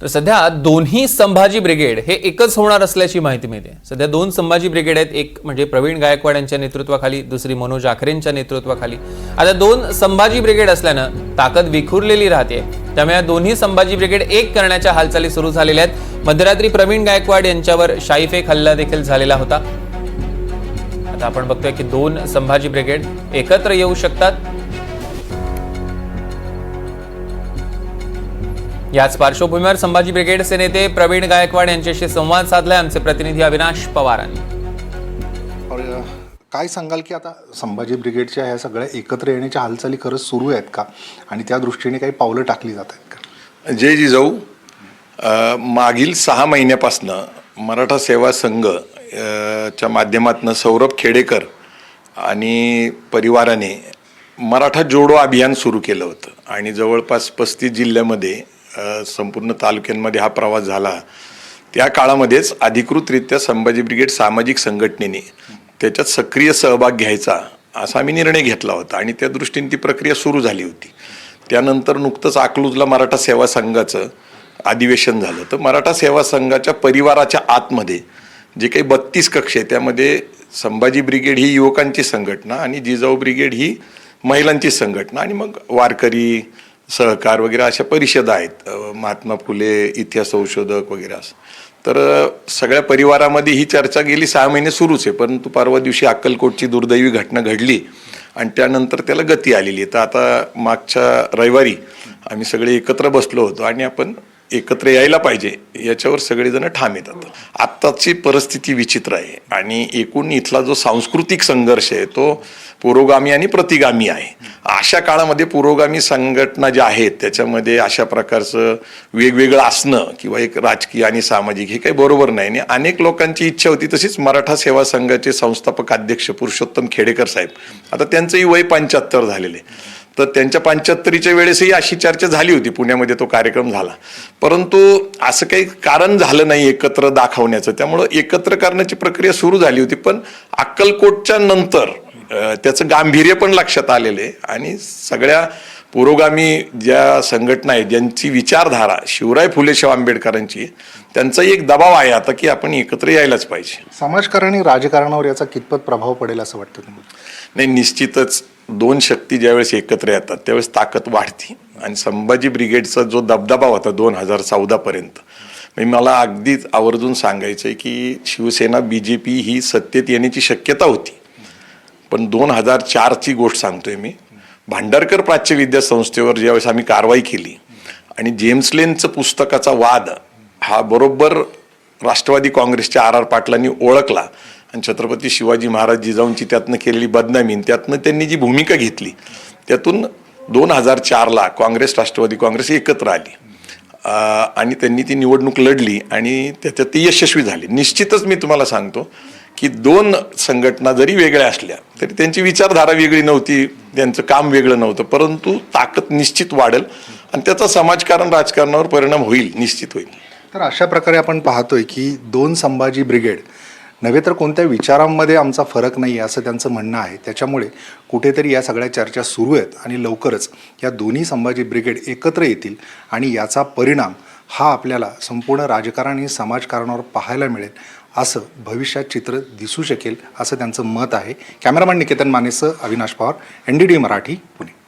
तर सध्या दोन्ही संभाजी ब्रिगेड हे एकच होणार असल्याची माहिती मिळते. सध्या दोन संभाजी ब्रिगेड आहेत. एक म्हणजे प्रवीण गायकवाड यांच्या नेतृत्वाखाली दुसरी मनोज आखरेंच्या नेतृत्वाखाली. आता दोन संभाजी ब्रिगेड असल्यानं ताकद विखुरलेली राहते. त्यामुळे दोन्ही संभाजी ब्रिगेड एक करण्याच्या हालचाली सुरू झालेल्या आहेत. मध्यरात्री प्रवीण गायकवाड यांच्यावर शाईफेक हल्ला देखील झालेला होता. आता आपण बघतोय की दोन संभाजी ब्रिगेड एकत्र येऊ शकतात. याच पार्श्वभूमीवर संभाजी ब्रिगेडचे नेते प्रवीण गायकवाड यांच्याशी संवाद साधलाय. आमचे प्रतिनिधी अविनाश पवारांनी. काय सांगाल की आता संभाजी ब्रिगेडच्या ह्या सगळ्या एकत्र येण्याच्या हालचाली खरंच सुरू आहेत का? आणि त्या दृष्टीने काही पावलं टाकली जात आहेत का? जय जिजाऊ. मागील सहा महिन्यापासनं मराठा सेवा संघ च्या माध्यमातून सौरभ खेडेकर आणि परिवाराने मराठा जोडो अभियान सुरू केलं होतं. आणि जवळपास पस्तीस जिल्ह्यामध्ये संपूर्ण तालुक्यांमध्ये हा प्रवास झाला. त्या काळामध्येच अधिकृतरित्या संभाजी ब्रिगेड सामाजिक संघटनेने त्याच्यात सक्रिय सहभाग घ्यायचा असा आम्ही निर्णय घेतला होता आणि त्या दृष्टीने ती प्रक्रिया सुरू झाली होती. त्यानंतर नुकतंच अकलूजला मराठा सेवा संघाचं अधिवेशन झालं. तर मराठा सेवा संघाच्या परिवाराच्या आतमध्ये जे काही बत्तीस कक्ष आहे त्यामध्ये संभाजी ब्रिगेड ही युवकांची संघटना आणि जिजाऊ ब्रिगेड ही महिलांची संघटना आणि मग वारकरी सहकार वगैरे अशा परिषदा आहेत. महात्मा फुले इतिहास संशोधक वगैरे असं. तर सगळ्या परिवारामध्ये ही चर्चा गेली सहा महिने सुरूच आहे. परंतु परवा दिवशी अक्कलकोटची दुर्दैवी घटना घडली आणि त्यानंतर त्याला गती आलेली आहे. तर आता मागच्या रविवारी आम्ही सगळे एकत्र बसलो होतो आणि आपण एकत्र यायला पाहिजे याच्यावर सगळेजण ठाम येतात. आत्ताची परिस्थिती विचित्र आहे आणि एकूण इथला जो सांस्कृतिक संघर्ष आहे तो पुरोगामी आणि प्रतिगामी आहे. अशा काळामध्ये पुरोगामी संघटना ज्या आहेत त्याच्यामध्ये अशा प्रकारचं वेगवेगळं असणं किंवा एक राजकीय आणि सामाजिक हे काही बरोबर नाही. आणि अनेक लोकांची इच्छा होती तशीच मराठा सेवा संघाचे संस्थापक अध्यक्ष पुरुषोत्तम खेडेकर साहेब. आता त्यांचंही वय पंच्याहत्तर झालेले तर त्यांच्या पंच्याहत्तरीच्या वेळेसही अशी चर्चा झाली होती. पुण्यामध्ये तो कार्यक्रम झाला. परंतु असं काही कारण झालं नाही एकत्र दाखवण्याचं. त्यामुळं एकत्र करण्याची प्रक्रिया सुरू झाली होती. पण अक्कलकोटच्या नंतर त्याचं गांभीर्य पण लक्षात आलेलं आहे. आणि सगळ्या पुरोगामी ज्या संघटना आहेत ज्यांची विचारधारा शिवराय फुले शाह आंबेडकरांची त्यांचाही एक दबाव आहे आता की आपण एकत्र यायलाच पाहिजे. समाजकारण आणि राजकारणावर याचा कितपत प्रभाव पडेल असं वाटतं नाही निश्चितच. दोन शक्ती ज्यावेळेस एकत्र येतात त्यावेळेस ताकद वाढते. आणि संभाजी ब्रिगेडचा जो दबदबा होता दोन हजार चौदापर्यंत मला अगदीच आवर्जून सांगायचं आहे की शिवसेना बी जे पी ही सत्तेत येण्याची शक्यता होती. पण दोन हजार चारची गोष्ट सांगतोय मी. भांडारकर प्राच्यविद्या संस्थेवर ज्यावेळेस आम्ही कारवाई केली आणि जेम्स लेनचं पुस्तकाचा वाद हा बरोबर राष्ट्रवादी काँग्रेसच्या आर आर पाटलांनी ओळखला आणि छत्रपती शिवाजी महाराज जिजाऊंची त्यातनं केलेली बदनामी त्यातनं त्यांनी जी भूमिका घेतली त्यातून दोन हजार चारला काँग्रेस राष्ट्रवादी काँग्रेस एकत्र आली. आणि त्यांनी ती निवडणूक लढली आणि त्याच्यात ती यशस्वी झाली. निश्चितच मी तुम्हाला सांगतो की दोन संघटना जरी वेगळ्या असल्या तरी त्यांची विचारधारा वेगळी नव्हती त्यांचं काम वेगळं नव्हतं परंतु ताकद निश्चित वाढेल आणि त्याचा समाजकारण राजकारणावर परिणाम होईल निश्चित होईल. तर अशा प्रकारे आपण पाहतोय की दोन संभाजी ब्रिगेड नव्हे तर कोणत्या विचारांमध्ये आमचा फरक नाही आहे असं त्यांचं म्हणणं आहे. त्याच्यामुळे कुठेतरी या सगळ्या चर्चा सुरू आहेत आणि लवकरच या दोन्ही संभाजी ब्रिगेड एकत्र येतील आणि याचा परिणाम हा आपल्याला संपूर्ण राजकारण आणि समाजकारणावर पाहायला मिळेल असं भविष्यात चित्र दिसू शकेल असं त्यांचं मत आहे. Cameraman Niketan मानेसह Avinash Pawar N D D Marathi Pune.